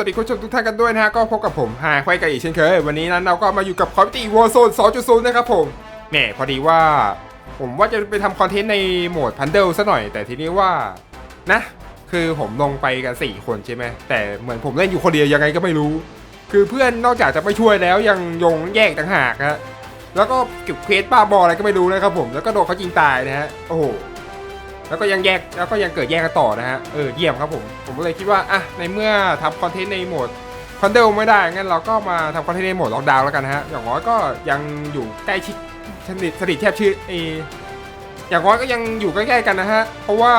วัสดีคุณผู้ชมทุกท่านกันด้วยนะฮะก็พบกับผมฮาควายกันอีกเช่นเคย วันนี้นั้นเราก็มาอยู่กับคอมพิวเตี้วอร์โซน2.0 นะครับผมแหมพอดีว่า ผมว่าจะไปทำคอนเทนต์ในโหมดพันเดิลซะหน่อย แต่ทีนี้ว่านะ คือผมลงไปกัน 4 คนใช่ไหมแต่เหมือนผมเล่นอยู่คนเดียวยังไงก็ไม่รู้ คือเพื่อนนอกจากจะไม่ช่วยแล้วยังยงแยกต่างหากฮะแล้วก็เก็บเควสบ้าบออะไรก็ไม่รู้นะครับผมแล้วก็โดนเขายิงตายนะฮะโอ้โห แล้วก็ยังแยกแล้วก็ยังเกิดแยกกันต่อนะฮะเออเยี่ยมครับผมผมก็เลยคิดว่าอะในเมื่อทำคอนเทนต์ในโหมดคอนเดลไม่ได้งั้นเราก็มาทำคอนเทนต์ในโหมดล็อกดาวน์แล้วกันนะฮะอย่างน้อยก็ยังอยู่ใกล้ชิดสนิทสนิทแทบชื่อเออย่างน้อยก็ยังอยู่ใกล้ๆกันนะฮะเพราะว่า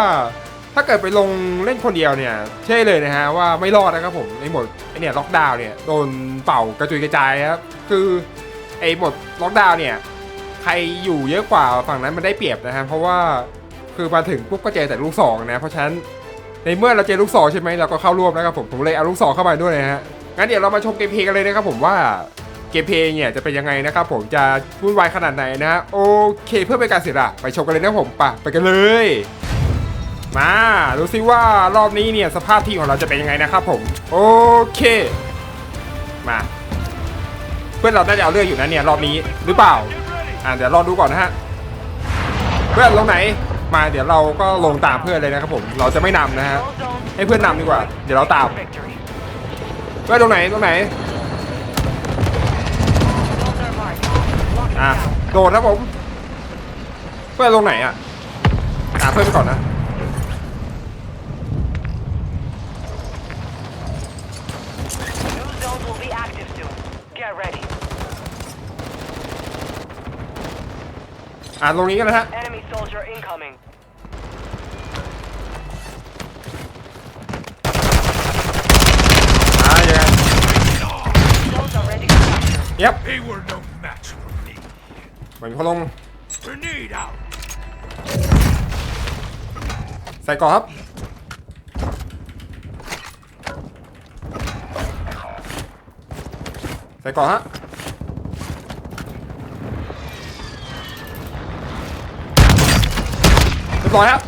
ถ้าเกิดไปลงเล่นคนเดียวเนี่ยเชื่อเลยนะฮะว่าไม่รอดนะครับผมในโหมดไอเนี่ยล็อกดาวน์เนี่ยโดนเป่ากระจุยกระจายครับคือไอโหมดล็อกดาวน์เนี่ยใครอยู่เยอะกว่าฝั่งนั้นมันได้เปรียบนะฮะเพราะว่า คือมาถึงปุ๊บก็เจอแต่ลูกสองนะ เพราะฉะนั้นในเมื่อเราเจอลูกสองใช่ไหมเราก็เข้าร่วมนะครับผมผมเลยเอาลูกสองเข้าไปด้วยนะฮะงั้นเดี๋ยวเรามาชมเกมเพลย์กันเลยนะครับผมว่าเกมเพลย์เนี่ยจะเป็นยังไงนะครับผมจะวุ่นวายขนาดไหนนะฮะโอเคเพื่อเป็นการเสียลาไปชมกันเลยนะผมไปไปกันเลยมาดูซิว่ารอบนี้เนี่ยสภาพที่ของเราจะเป็นยังไงนะครับผมโอเคมาเพื่อนเราได้จะเอาเรื่องอยู่นะเนี่ยรอบนี้หรือเปล่าอ่าเดี๋ยวรอดูก่อนนะฮะเพื่อนลงไหน มาเดี๋ยวเราก็ลงตามเพื่อนเลยนะครับผม เราจะไม่นำนะฮะ ให้เพื่อนนำดีกว่า เดี๋ยวเราตามเพื่อนตรงไหนตรงไหน อะ โดดครับผม เพื่อนลงไหนอะตามเพื่อนไปก่อนนะอะลงนี้กันนะฮะ Enemy soldier incoming. อ่ายังไง Zones are ready for capture. เย็บ They were no match for me. เหมือนเขาลง Grenade out. ใส่ก่อนครับ ใส่ก่อนฮะ บร้อยครับ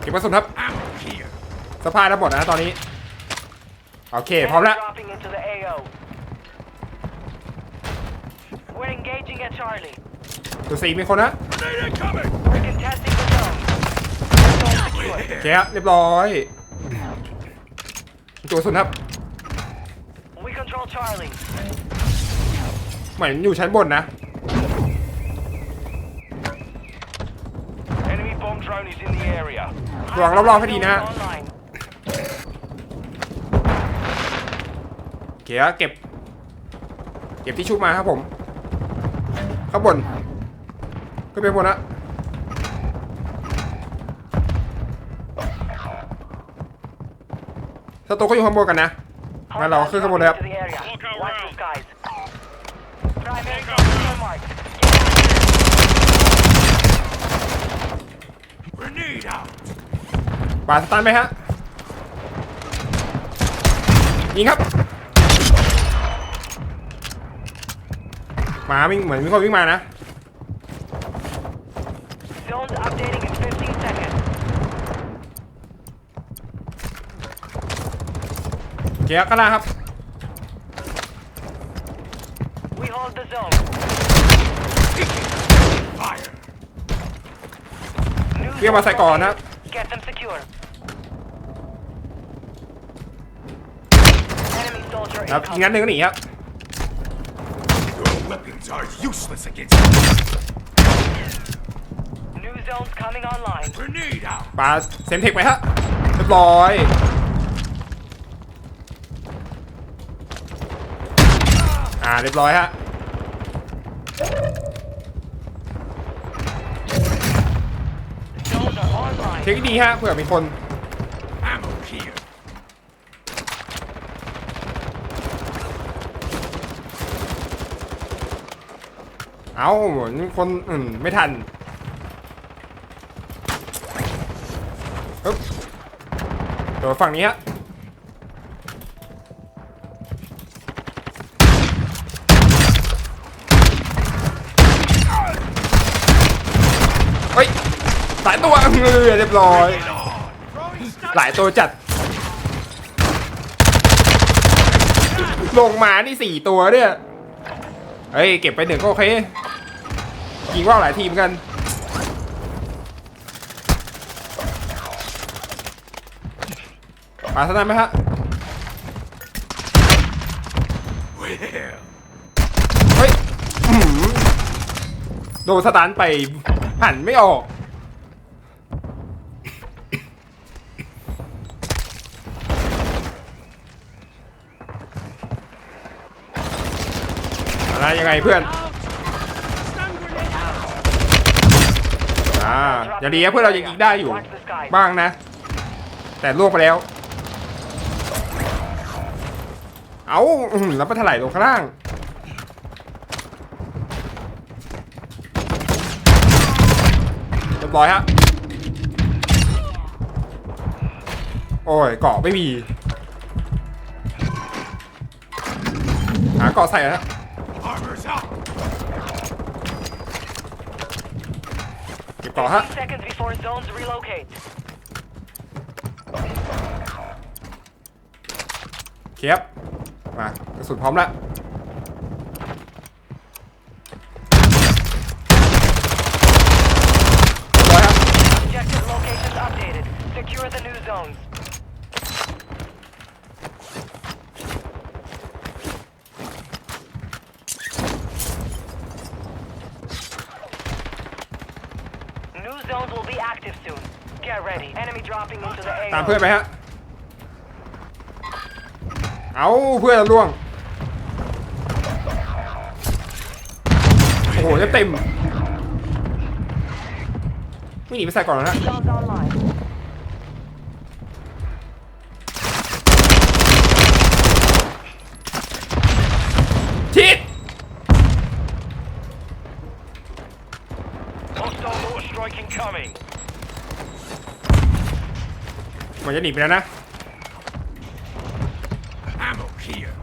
เก็บกระสุนครับ Ammo here. สภาพทั้งหมดนะตอนนี้ โอเค พร้อม Enemy แล้ว dropping into the AO. We're engaging at Charlie. ตัวสี่มีคนนะ Grenade incoming. We're contesting the zone. Zone secure. โอเคครับเรียบร้อย ตัวกระสุนครับ We control Charlie. เหมือนอยู่ชั้นบนนะ Enemy bomb drone is in the area. ระวังรอบๆให้ดีนะฮะ Online. โอเคครับเก็บ เก็บที่ชุบมาครับผม ข้างบนขึ้นไปบนนะสตูก็อยู่ข้างบนกันนะ งั้นเราขึ้นข้างบนเลยครับ To the area. Look out Watch round. the skies. Primary target marked. Grenade out. ป่าสตันไหมฮะยิงครับมาวิ่งเหมือนมีคนวิ่งมานะ Zones updating in 15 seconds. โอ เคครับข้างล่างครับ We hold the zone. Fire. New เรียกมาใส่ก่อนนะครับ Get them secure. Enemy soldier ครับยิงนัดหนึ่งก็หนีครับ Your weapons are useless against me. New zones coming online. Grenade out. ปาเซมเทคไปฮะเรียบร้อย อ่าเรียบร้อยฮะ Zones are online. เช็คดีฮะเผื่อมีคนเอาเหมือนคนอืมไม่ทันเดี๋ยวฝั่งนี้ฮะ ตัวเออเรียบร้อย หลายตัวจัด ลงมานี่สี่ตัวเนี่ยเฮ้ย เก็บไปหนึ่งก็โอเคยิงว่าหลายทีมกันปาสนามไหมฮะเฮ้ยโดนสตันไปหันไม่ออก ไงเพื่อนอ่าอย่าดีนะเพื่อนเรายังยิงได้อยู่บ้างนะ แต่ล่วงไปแล้ว เอาแล้วไปถลายลงข้างล่างเรียบร้อยฮะโอ้ยเกาะไม่มีหาเกาะใส่แล้ว เก็บเกาะฮะ 15 seconds before zones relocate. เคียบมากระสุนพร้อมแล้วเรียบร้อยฮะ Objective locations updated. Secure the new zones. ตาม AO. เพื่อนไปฮะ เอาเพื่อนล่วง โอ้โหจะเต็ม ไม่หนีไปใส่ก่อนแล้วนะ มันจะหนีไปแล้วนะ Ammo here.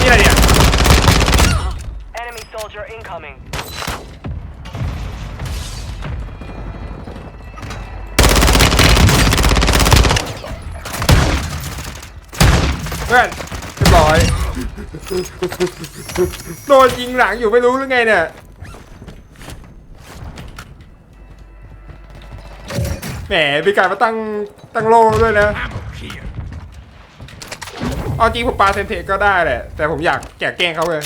นี่อะไรเนี่ย Enemy soldier incoming. เพื่อนเรียบร้อย โดนยิงหลังอยู่ไม่รู้หรือไงเนี่ย แหมมีการมาตั้งตั้งโล่ด้วยนะ เอาจริงผมปาเซนเทก็ได้แหละ แต่ผมอยากแกะแกล้งเขาเลย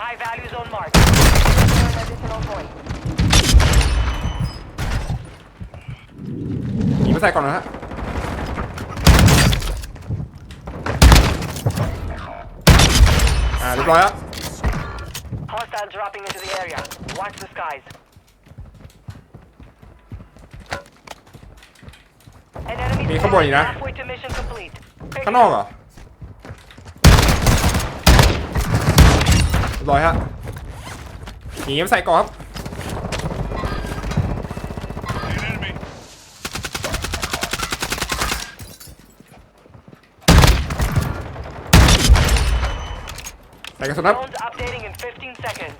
High values on mark. Return additional point. หนีไปใส่ก่อนนะฮะ อ่าเรียบร้อยแล้ว Hostile dropping into the area. Watch the skies. An enemy มีข้างบนอีกนะ halfway to mission complete. Pick ข้างนอกเหรอเรียบร้อยฮะหนีไปใส่ก่อนครับ An enemy. ใส่กระสุนครับ Zones updating in 15 seconds.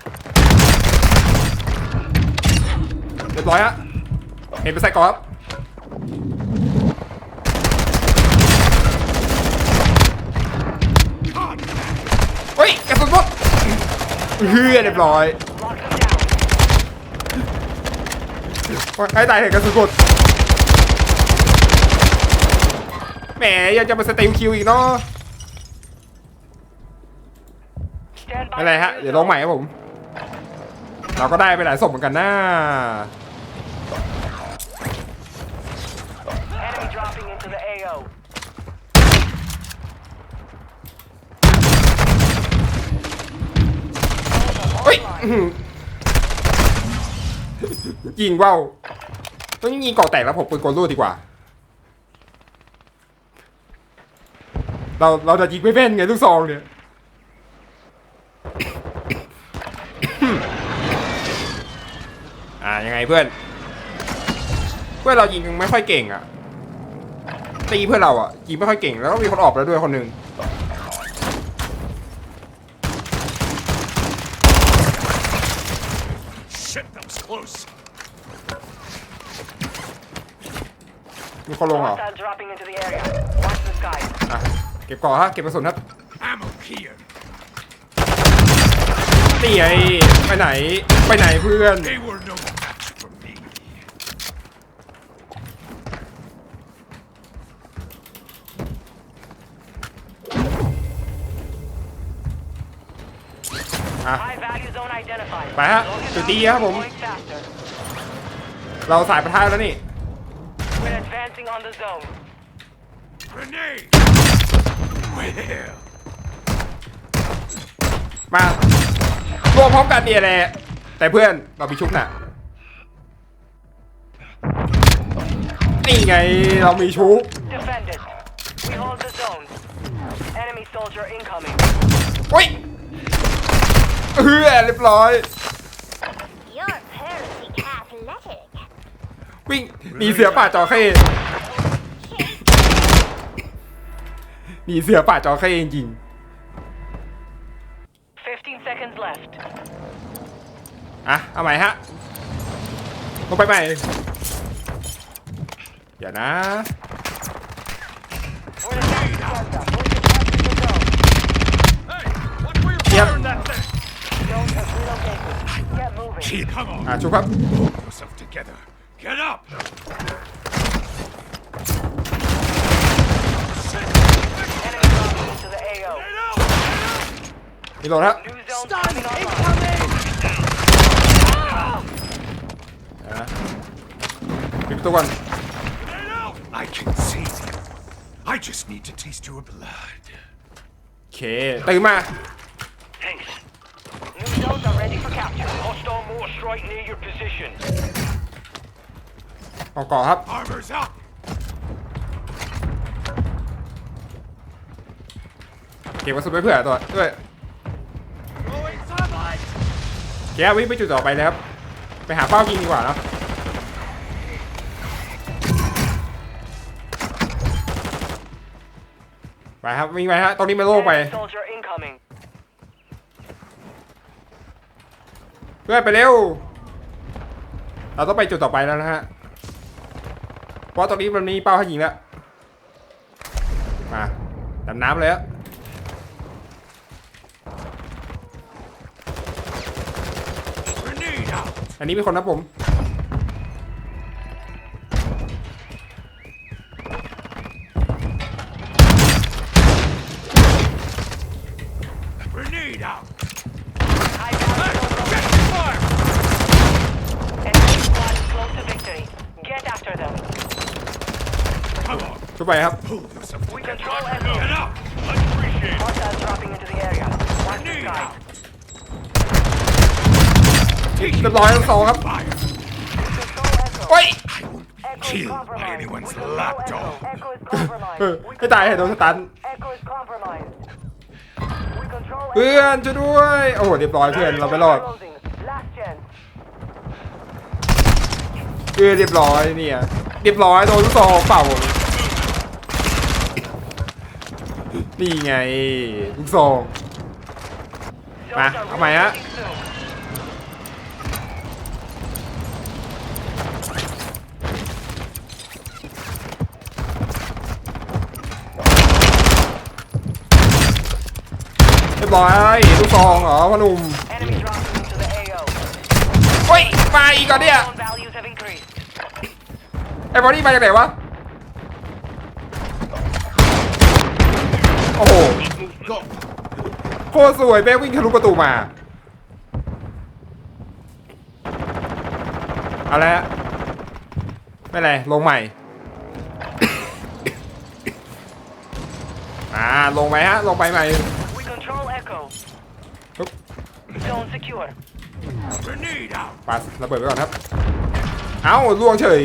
เรียบร้อยฮะเห็นไปใส่ก่อนครับ เฮ้ยกระสุนหมด เฮือเรียบร้อยใครตายเห็นกระสุนหมดแหมยังจะมาสเตลคิวอีกเนาะ Stand by ไม่ไรฮะ เดี๋ยวลองใหม่ครับผม เราก็ได้ไปหลายศพเหมือนกันนะ zone. Enemy dropping into the AO. เฮ้ ยิงว่าวต้องยิงกาะแตกแล้วผมปืนกลรูดดีกว่า เราเราจะยิงไม่แม่นไงลูกซองเนี่ยอ่ายังไงเพื่อน เพื่อนเรายิงไม่ค่อยเก่งอะตีเพื่อนเราอะยิงไม่ค่อยเก่งแล้วก็มีคนออกแล้วด้วยคนหนึ่ง close. มีคนลงเหรอ Hostile dropping into the area. Watch the skies. อะ เก็บก่อนฮะ เก็บกระสุนครับ Ammo here. นี่ไงไปไหน ไปไหนเพื่อน They were no match for me. อะ High value zone identified. ไปฮะ Slow you จุด down, ดีครับผม going faster. เราสายประทายแล้วนี่ We're advancing on the zone. Grenade! Where? มารวมพร้อมกันเนี่ยแหละแต่เพื่อนเรามีชุบน่ะนี่ไงเรามีชุบ Defend it. We hold the zone. Enemy soldier incoming. เฮ้ย เฮ้ยเรียบร้อย You're fairly athletic. วิ่งหนีเสือป่าจอเข้หนีเสือป่าจอเข้จริง15 seconds left. ๆอะเอาใหม่ฮะลงไปใหม่เดี๋ยวนะ We're attacking Delta. Push it past the New zone coming online. เดี๋ยวนะปิดประตูก่อน Get out. I can see you. I just need to taste your blood. โอเค ตื่นมา Thanks. New zones are ready for capture. Hostile mortar strike near your position. ออกก่อนครับ Armor's up. เก็บกระสุนไว้เผื่อตัวด้วย Throwing sunlight. แกวิ่งไปจุดต่อไปเลยครับ ไปหาเป้ายิงดีกว่าเนอะไปครับวิ่งไปฮะตรงนี้ไม่โล่งไป Enemy soldier incoming. พื่อนไปเร็ว เราต้องไปจุดต่อไปแล้วนะฮะ เพราะตรงนี้มันมีเป้าให้ยิงแล้ว มาดำน้ำเลยฮะอันนี้มีคนนะผม Grenade out. High value zone Get fire. Enemy squad is close to victory. Get after them. Come on. ชุบไปครับ Pull yourself We together. control Echo. Get up. Much appreciated. Hostiles dropping into the area. Watch the Grenade skies. out. เรียบร้อยทั้งสองครับ Fire. Control Echo. เฮ้ย I won't be Echo is killed by compromised. anyone's We control lapdog. Echo. Echo is เออ compromised. We ไม่ตายเหรอโดนสตัน Echo is compromised. We control เพื่อนช่วยด้วย โอ้โหเรียบร้อยเพื่อนเราไม่รอด Closing. Last chance. เพื่อนเรียบร้อยเนี่ย เรียบร้อยโดนลูกซองเป่า นี่ไงลูกซอง Zones À, are ở mày á. relocating soon. เรียบร้อยลูกซองเหรอพ่อหนุ่ม Enemy dropping into the AO. เฮ้ยมาอีกก่อนเนี่ย Zone values have increased. ไอ้บอดี้มาจากไหนวะ อ้โห โคตรสวยแม่งวิ่งทะลุประตูมา เอาละไรไม่เป็นไรลงใหม่ อ่า ลงไปฮะ ลงไปใหม่ We control Echo. ปึ๊บ Zone secure. Grenade out. ปัสระเบิดไปก่อนครับ เอ้าล่วงเฉย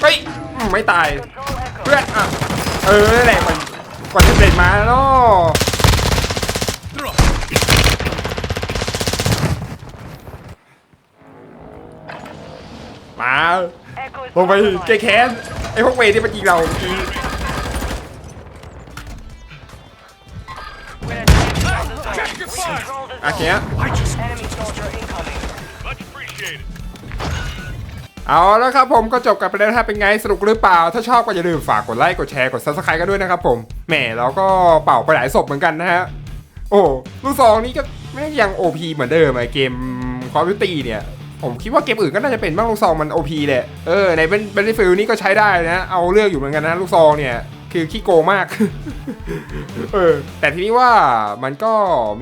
เฮ้ยอืมไม่ตาย Control Echo. เพื่อนอะเออนั่นแหละมันกว่าจะเสร็จมาแล้วเนาะมาลงไปแก้แค้นไอ้พวกเวที่มันยิงเราเมื่อกี้ We're advancing เอาแล้วครับผมก็จบกันไปแล้วนะฮะเป็นไงสนุกหรือเปล่า ถ้าชอบก็อย่าลืมฝากกดไลค์กดแชร์กด subscribe กันด้วยนะครับผมแหมเราก็เป่าไปหลายศพเหมือนกันนะฮะโอ้ลูกซองนี้ก็แม่งยัง OP เหมือนเดิมไอเกมคอมพิวตีเนี่ย ผมคิดว่าเกมอื่นก็น่าจะเป็นบ้างลูกซองมัน OP แหละเออในเป็นเป็นฟิลนี่ก็ใช้ได้นะเอาเรื่องอยู่เหมือนกันนะลูกซองเนี่ยคือขี้โกงมาก เออ แต่ทีนี้ว่ามันก็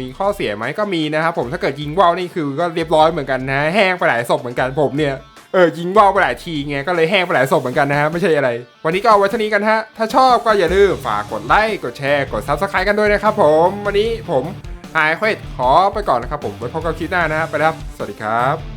มีข้อเสียไหมก็มีนะครับผมถ้าเกิดยิงว่าวนี่คือก็เรียบร้อยเหมือนกันนะ แห้งไปหลายศพเหมือนกันผมเนี่ย เออยิงว่าวไปหลายทีไงก็เลยแห้งไปหลายศพเหมือนกันนะฮะไม่ใช่อะไร วันนี้ก็เอาไว้เท่านี้กันฮะ ถ้าชอบก็อย่าลืมฝากกดไลค์กดแชร์กดซับสไครต์กันด้วยนะครับผมวันนี้ผมหายเควดขอไปก่อนนะครับผมไว้พบกันคลิปหน้านะฮะไปแล้วครับ สวัสดีครับ